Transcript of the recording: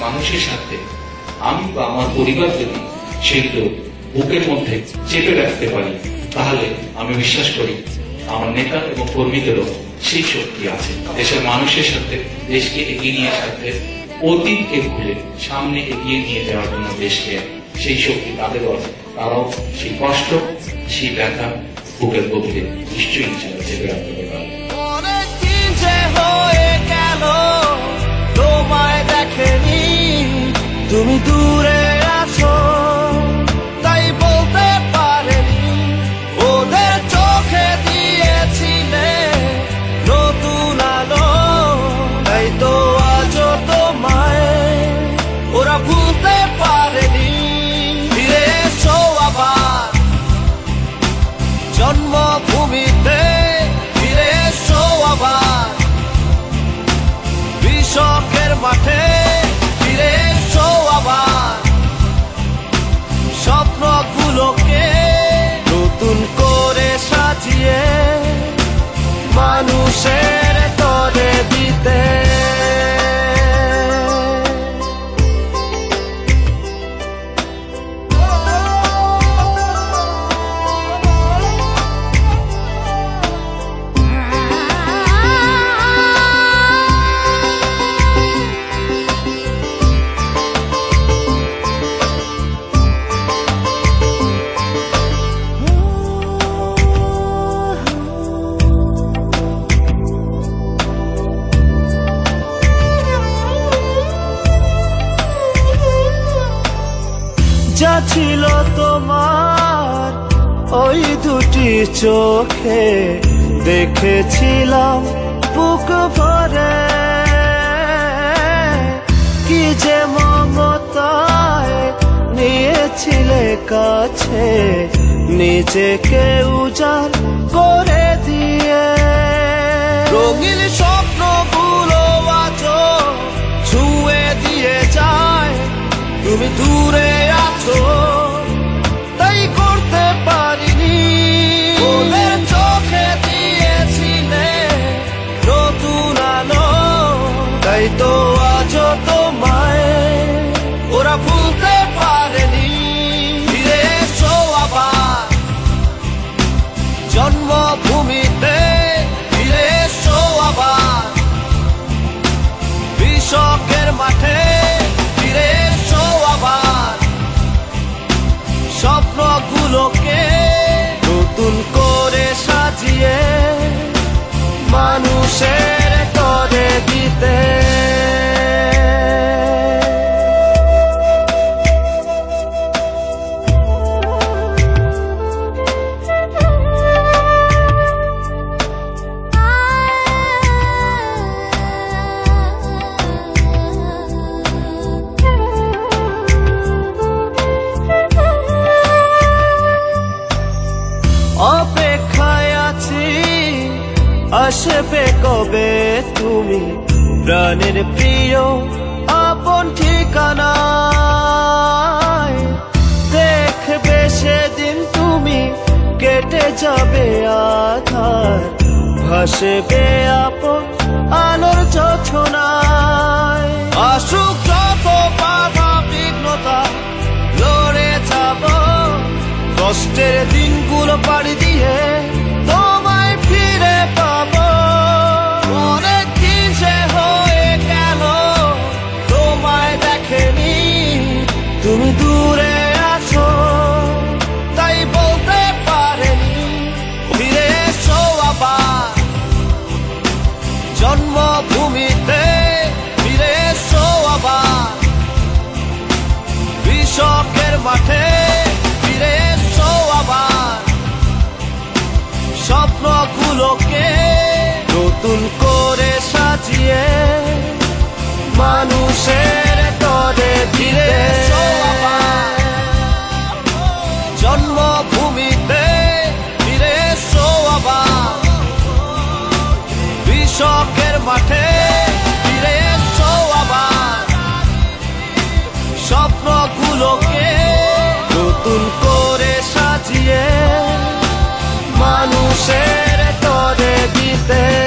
মানুষের সাথে আমি বা আমার পরিবার যদি সেগুলো বুকের মধ্যে চেপে রাখতে পারি, তাহলে আমি বিশ্বাস করি আমার নেতা এবং কর্মীদেরও সেই শক্তি আছে। দেশের মানুষের সাথে দেশকে এগিয়ে নিয়ে সাথে অতীতকে ভুলে সামনে এগিয়ে নিয়ে যাওয়ার জন্য দেশকে সেই শক্তি তাদের তারাও সেই কষ্ট, সেই ব্যথা বুকের গভীরে নিশ্চয়ই চেপে রাখতে পারবে মানুষের যা ছিল তোমার, ওই দুটি চোখে দেখেছিলাম বুক ভরে। কি যে মমতায় নিয়েছিলে কাছে, নিজেকে উজাড় করে দিয়ে। রঙিন স্বপ্নগুলো আজও ছুঁয়ে দিয়ে যায়। তুমি দূরে দিতে। অপেক্ষায় আছি আসবে কবে তুমি? প্রাণের প্রিয় আপন ঠিকানা দেখবে সেদিন তুমি কেটে যাবে আধার। ভাসবে আপন আলোর যোছনায় আসুক যত বাধা বিঘ্নতা, লড়ে যাব। কষ্টের দিনগুলো পাড়ি দিয়ে কৃষকের মাঠে ফিরে এসো আবার। স্বপ্নগুলোকে নতুন করে সাজিয়ে মানুষের তরে দিতে